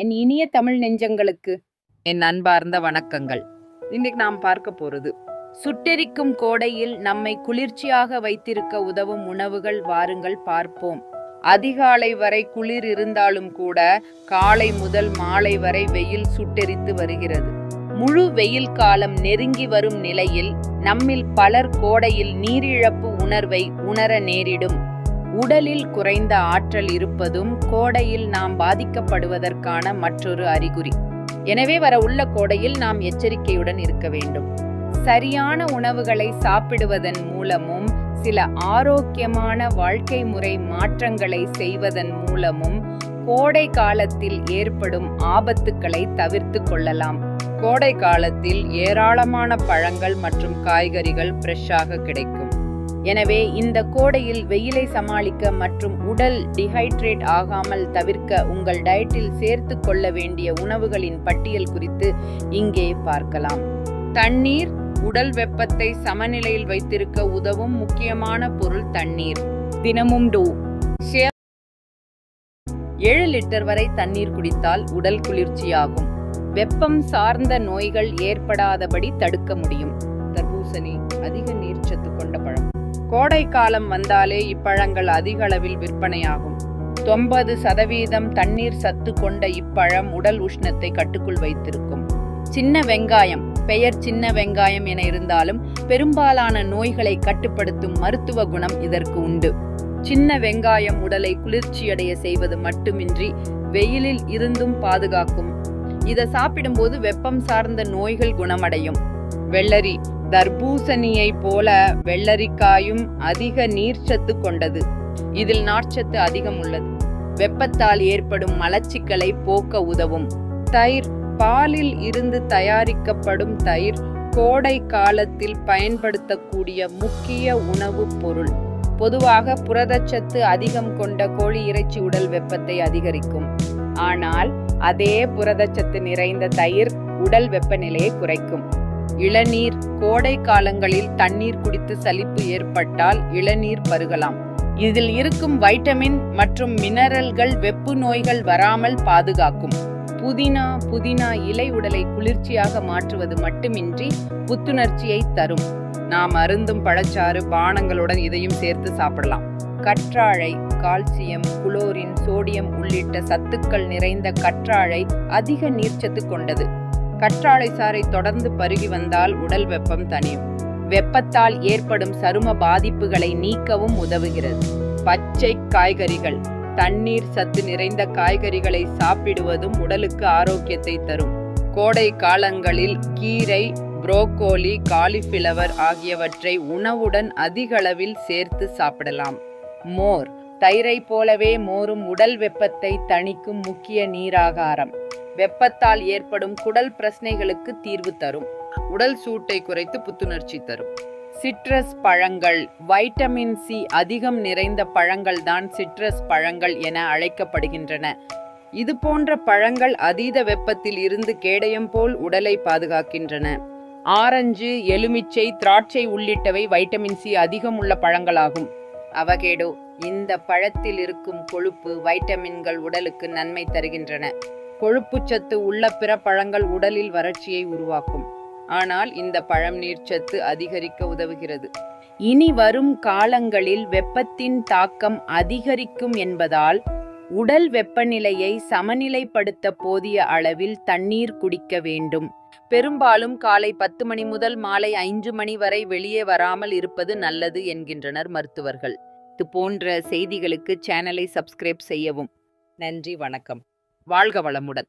என் இனிய தமிழ் நெஞ்சங்களுக்கு. என் அன்பார்ந்த வணக்கங்கள். இன்னைக்கு நாம் பார்க்க போறது சுட்டெரிக்கும் கோடையில் நம்மை குளிர்ச்சியாக வைத்திருக்க உதவும் உணவுகள் வாருங்கள் பார்ப்போம். அதிகாலை வரை குளிர் இருந்தாலும் கூட காலை முதல் மாலை வரை வெயில் சுட்டெரித்து வருகிறது. முழு வெயில் காலம் நெருங்கி வரும் நிலையில் நம்மில் பலர் கோடையில் நீரிழப்பு உணர்வை உணர நேரிடும். உடலில் குறைந்த ஆற்றல் இருப்பதும் கோடையில் நாம் பாதிக்கப்படுவதற்கான மற்றொரு அறிகுறி. எனவே வர உள்ள கோடையில் நாம் எச்சரிக்கையுடன் இருக்க வேண்டும். சரியான உணவுகளை சாப்பிடுவதன் மூலமும் சில ஆரோக்கியமான வாழ்க்கை முறை மாற்றங்களை செய்வதன் மூலமும் கோடை காலத்தில் ஏற்படும் ஆபத்துக்களை தவிர்த்து கொள்ளலாம். கோடை காலத்தில் ஏராளமான பழங்கள் மற்றும் காய்கறிகள் ஃப்ரெஷ்ஷாக கிடைக்கும். எனவே இந்த கோடையில் வெயிலை சமாளிக்க மற்றும் உடல் டிஹைட்ரேட் ஆகாமல் தவிர்க்க உங்கள் டயட்டில் சேர்த்து கொள்ள வேண்டிய உணவுகளின் பட்டியல் குறித்து இங்கே பார்க்கலாம். தண்ணீர் உடல் வெப்பத்தை சமநிலையில் வைத்திருக்க உதவும் முக்கியமான பொருள் தண்ணீர். தினமும் டூ. ஏழு லிட்டர் வரை தண்ணீர் குடித்தால் உடல் குளிர்ச்சியாகும். வெப்பம் சார்ந்த நோய்கள் ஏற்படாதபடி தடுக்க முடியும். தர்பூசணி அதிக கோடை காலம் வந்தாலே இப்பழங்கள் அதிக அளவில் விற்பனையாகும். தொன்பது சதவீதம் தண்ணீர் சத்து கொண்ட இப்பழம் உடல் உஷ்ணத்தை கட்டுக்குள் வைத்திருக்கும். சின்ன வெங்காயம் பெயர் சின்ன வெங்காயம் என இருந்தாலும் பெரும்பாலான நோய்களை கட்டுப்படுத்தும் மருத்துவ குணம் இதற்கு உண்டு. சின்ன வெங்காயம் உடலை குளிர்ச்சியடைய செய்வது மட்டுமின்றி வெயிலில் இருந்தும் பாதுகாக்கும். இதை சாப்பிடும்போது வெப்பம் சார்ந்த நோய்கள் குணமடையும். வெள்ளரி தர்பூசணியை போல வெள்ளரிக்காயும் அதிக நீர்ச்சத்து கொண்டது. இதில் நார்ச்சத்து அதிகம் உள்ளது. வெப்பத்தால் ஏற்படும் மலச்சிக்கலை போக்க உதவும். தயிர் பாலில் இருந்து தயாரிக்கப்படும் தயிர் கோடை காலத்தில் பயன்படுத்தக்கூடிய முக்கிய உணவுப் பொருள். பொதுவாக புரதச்சத்து அதிகம் கொண்ட கோழி இறைச்சி உடல் வெப்பத்தை அதிகரிக்கும். ஆனால் அதே புரதச்சத்து நிறைந்த தயிர் உடல் வெப்பநிலையை குறைக்கும். இளநீர் கோடை காலங்களில் தண்ணீர் குடித்து சலிப்பு ஏற்பட்டால் இளநீர் பருகலாம். இதில் இருக்கும் வைட்டமின் மற்றும் மினரல்கள் வெப்பு நோய்கள் வராமல் பாதுகாக்கும். புதினா புதினா இலை உடலை குளிர்ச்சியாக மாற்றுவது மட்டுமின்றி புத்துணர்ச்சியை தரும். நாம் அருந்தும் பழச்சாறு பானங்களுடன் இதையும் சேர்த்து சாப்பிடலாம். கற்றாழை கால்சியம் குளோரின் சோடியம் உள்ளிட்ட சத்துக்கள் நிறைந்த கற்றாழை அதிக நீர்ச்சத்து கொண்டது. கற்றாழை சாறை தொடர்ந்து பருகி வந்தால் உடல் வெப்பம் தணியும். வெப்பத்தால் ஏற்படும் சரும பாதிப்புகளை நீக்கவும் உதவுகிறது. பச்சை காய்கறிகள் தண்ணீர் சத்து நிறைந்த காய்கறிகளை சாப்பிடுவதும் உடலுக்கு ஆரோக்கியத்தை தரும். கோடை காலங்களில் கீரை புரோக்கோலி காலிஃபிளவர் ஆகியவற்றை உணவுடன் அதிகளவில் சேர்த்து சாப்பிடலாம். மோர் தயிரை போலவே மோரும் உடல் வெப்பத்தை தணிக்கும் முக்கிய நீராகாரம். வெப்பத்தால் ஏற்படும் குடல் பிரச்சனைகளுக்கு தீர்வு தரும். உடல் சூட்டை குறைத்து புத்துணர்ச்சி தரும். சிட்ரஸ் பழங்கள் வைட்டமின் சி அதிகம் நிறைந்த பழங்கள் தான் சிட்ரஸ் பழங்கள் என அழைக்கப்படுகின்றன. இது போன்ற பழங்கள் அதீத வெப்பத்தில் இருந்து கேடயம் போல் உடலை பாதுகாக்கின்றன. ஆரஞ்சு எலுமிச்சை திராட்சை உள்ளிட்டவை வைட்டமின் சி அதிகம் உள்ள பழங்களாகும். அவகேடோ இந்த பழத்தில் இருக்கும் கொழுப்பு வைட்டமின்கள் உடலுக்கு நன்மை தருகின்றன. கொழுப்புச்சத்து உள்ள பிற பழங்கள் உடலில் வறட்சியை உருவாக்கும். ஆனால் இந்த பழம் நீர்ச்சத்து அதிகரிக்க உதவுகிறது. இனி வரும் காலங்களில் வெப்பத்தின் தாக்கம் அதிகரிக்கும் என்பதால் உடல் வெப்பநிலையை சமநிலைப்படுத்த போதிய அளவில் தண்ணீர் குடிக்க வேண்டும். பெரும்பாலும் காலை பத்து மணி முதல் மாலை ஐந்து மணி வரை வெளியே வராமல் இருப்பது நல்லது என்கின்றனர் மருத்துவர்கள். இது போன்ற செய்திகளுக்கு சேனலை சப்ஸ்கிரைப் செய்யவும். நன்றி வணக்கம். வாழ்க வளமுடன்.